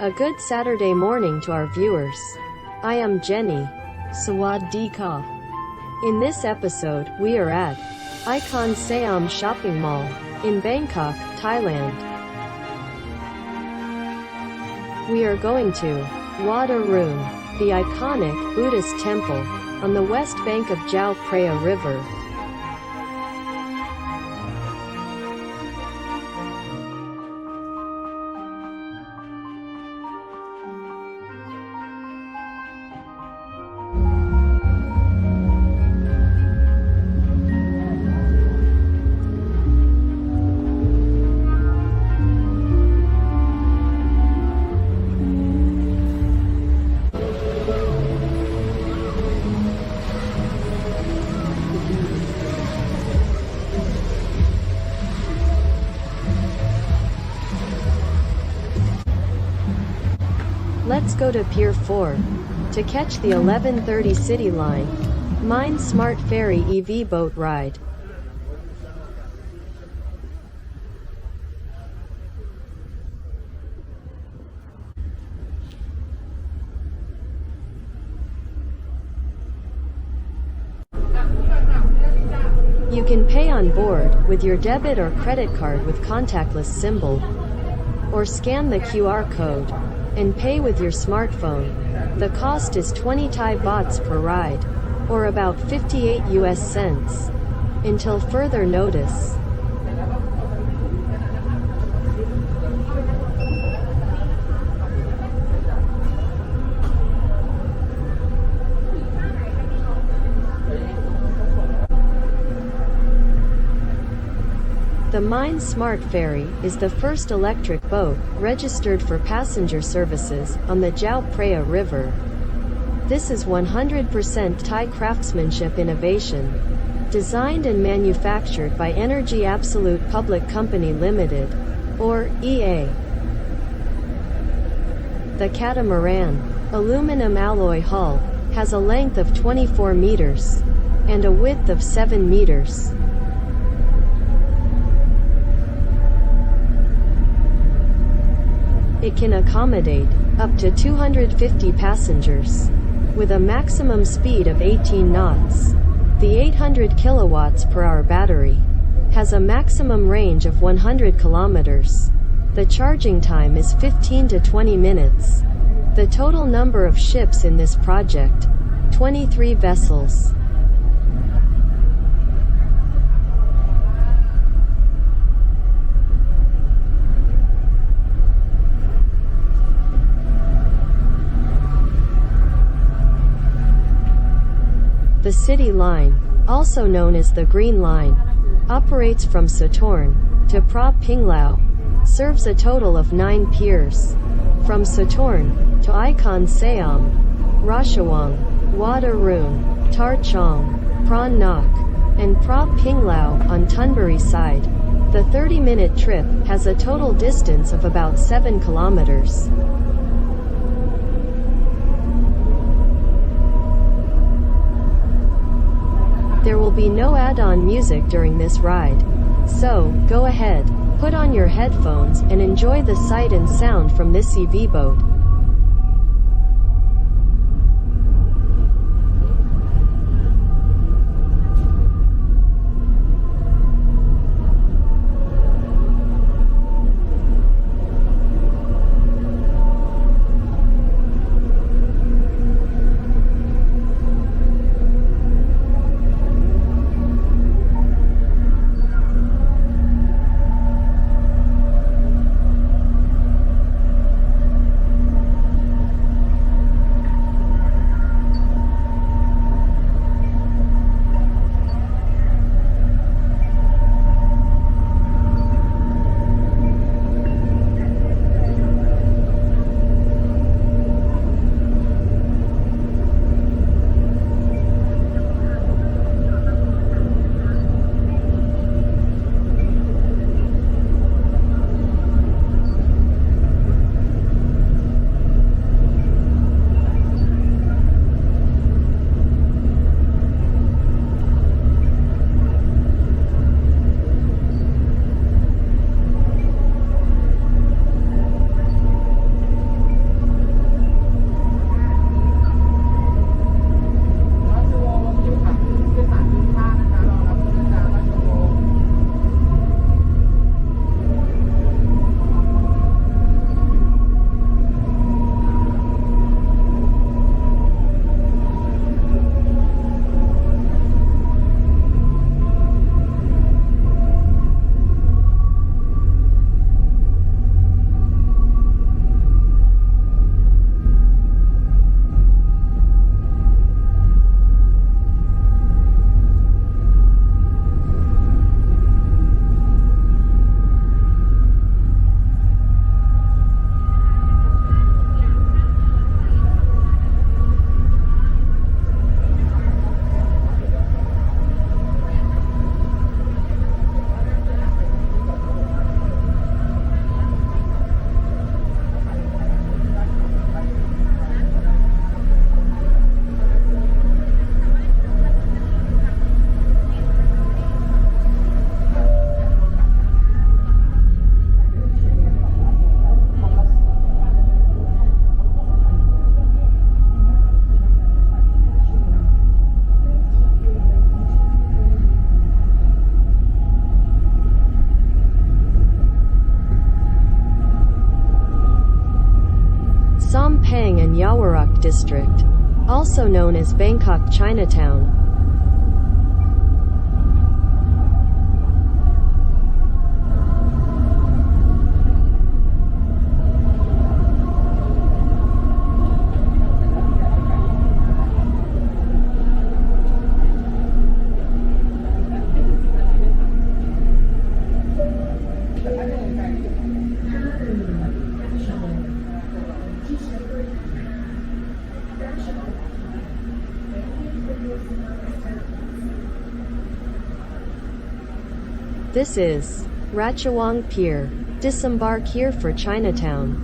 A good Saturday morning to our viewers. I am Jenny. Sawadee In this episode, we are at Icon Siam Shopping Mall in Bangkok, Thailand. We are going to Wat Arun, the iconic Buddhist temple on the west bank of Chao Phraya River. Let's go to Pier 4 to catch the 1130 City Line Mind Smart Ferry EV boat ride. You can pay on board with your debit or credit card with contactless symbol or scan the QR code and pay with your smartphone. The cost is 20 Thai bahts per ride, or about 58 US cents. Until further notice. The Mind Smart Ferry is the first electric boat registered for passenger services on the Chao Phraya River. This is 100% Thai craftsmanship innovation. Designed and manufactured by Energy Absolute Public Company Limited, or EA. The catamaran, aluminum alloy hull, has a length of 24 meters and a width of 7 meters. It can accommodate up to 250 passengers with a maximum speed of 18 knots. The 800 kilowatts per hour battery has a maximum range of 100 kilometers. The charging time is 15 to 20 minutes. The total number of ships in this project 23 vessels. The City Line, also known as the Green Line, operates from Satorn to Phra Pinglao, serves a total of nine piers. From Satorn to Icon Siam, Rashawang, Wat Arun, Tar Chong, Phra Nok, and Phra Pinglao on Tunbury side. The 30-minute trip has a total distance of about 7 kilometers. There will be no add-on music during this ride. So, go ahead, put on your headphones and enjoy the sight and sound from this EV boat. in Yawarak district, also known as Bangkok Chinatown. This is Ratchawang Pier. Disembark here for Chinatown.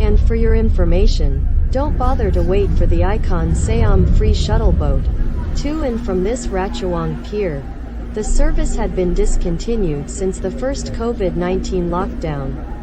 And for your information, don't bother to wait for the Icon Siam free shuttle boat to and from this Ratchawang Pier. The service had been discontinued since the first COVID 19 lockdown.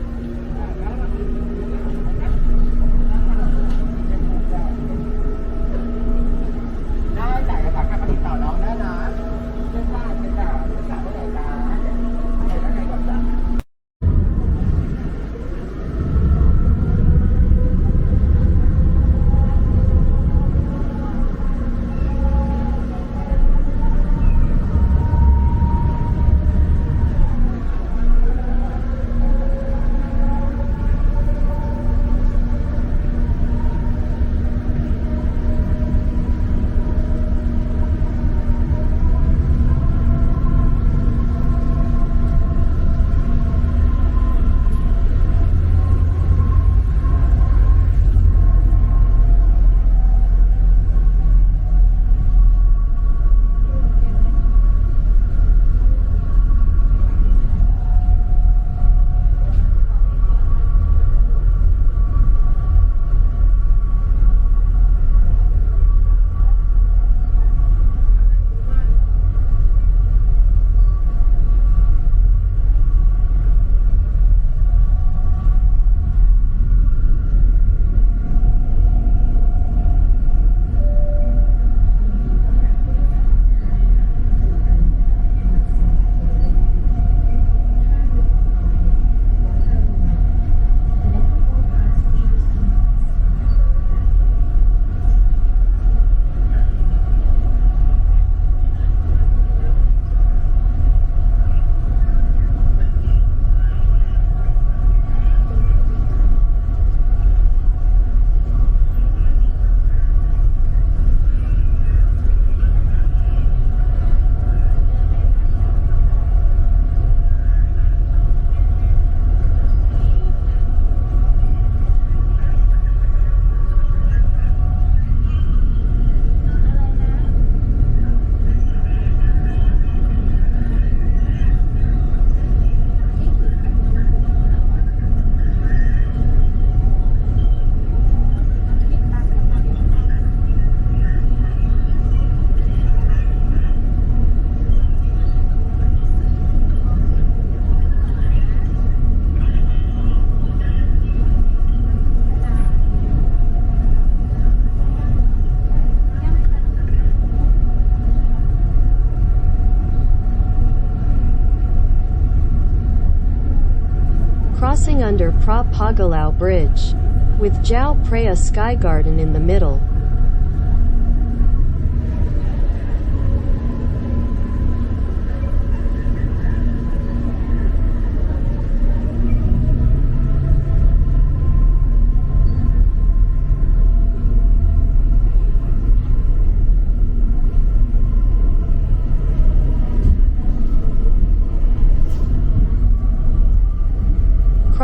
Under Pra Pagalau Bridge. With Jiao Prea Sky Garden in the middle.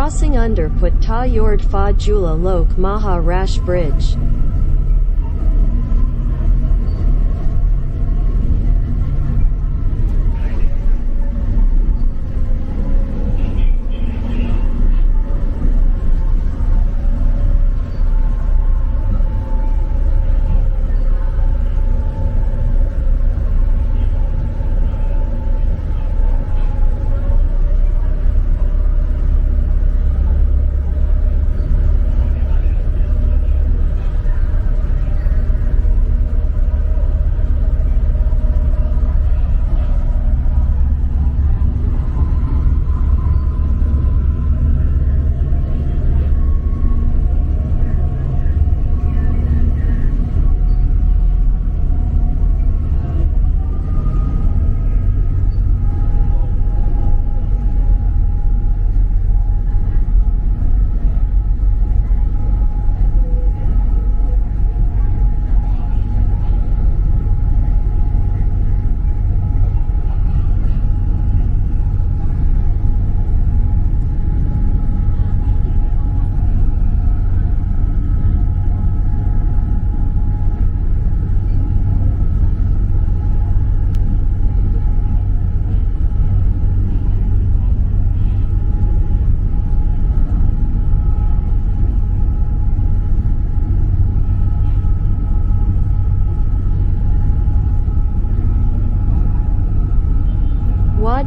Crossing under Put Ta Yord Fa Lok Maha Rash Bridge.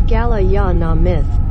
Gala Ya Na Myth.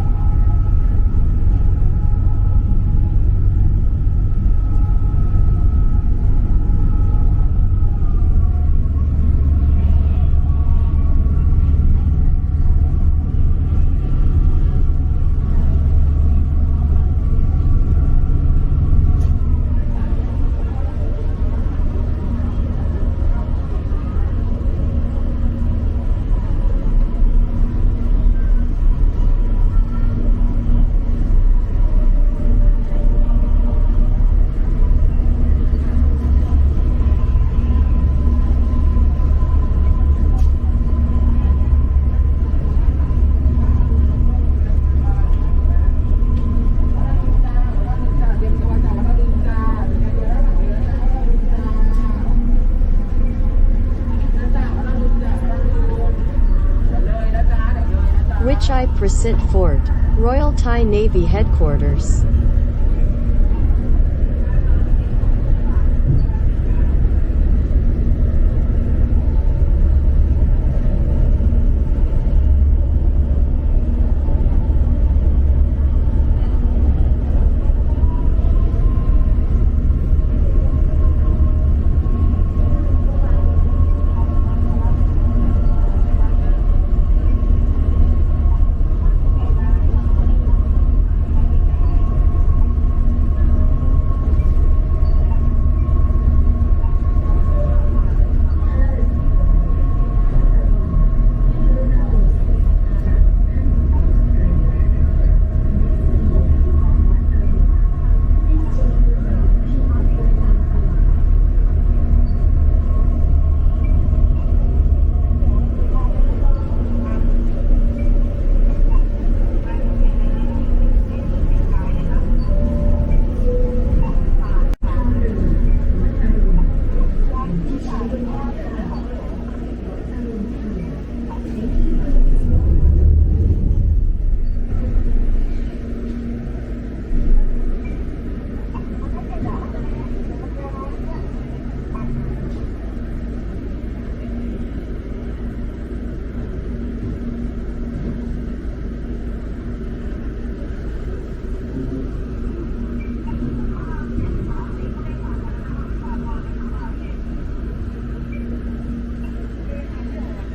Wichai Prasit Fort, Royal Thai Navy Headquarters.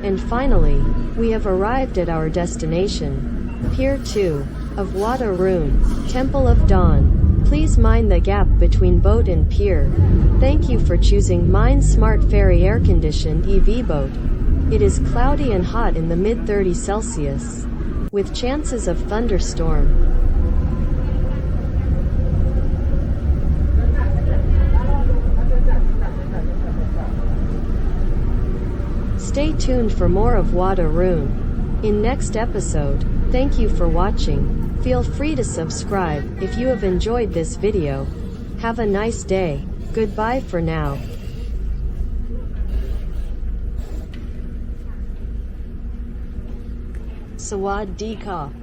And finally, we have arrived at our destination. Pier 2 of Wada Rune, Temple of Dawn. Please mind the gap between boat and pier. Thank you for choosing Mind Smart Ferry Air Conditioned EV Boat. It is cloudy and hot in the mid 30s Celsius, with chances of thunderstorm. Stay tuned for more of Wada Rune. In next episode, thank you for watching. Feel free to subscribe if you have enjoyed this video. Have a nice day. Goodbye for now. Sawad.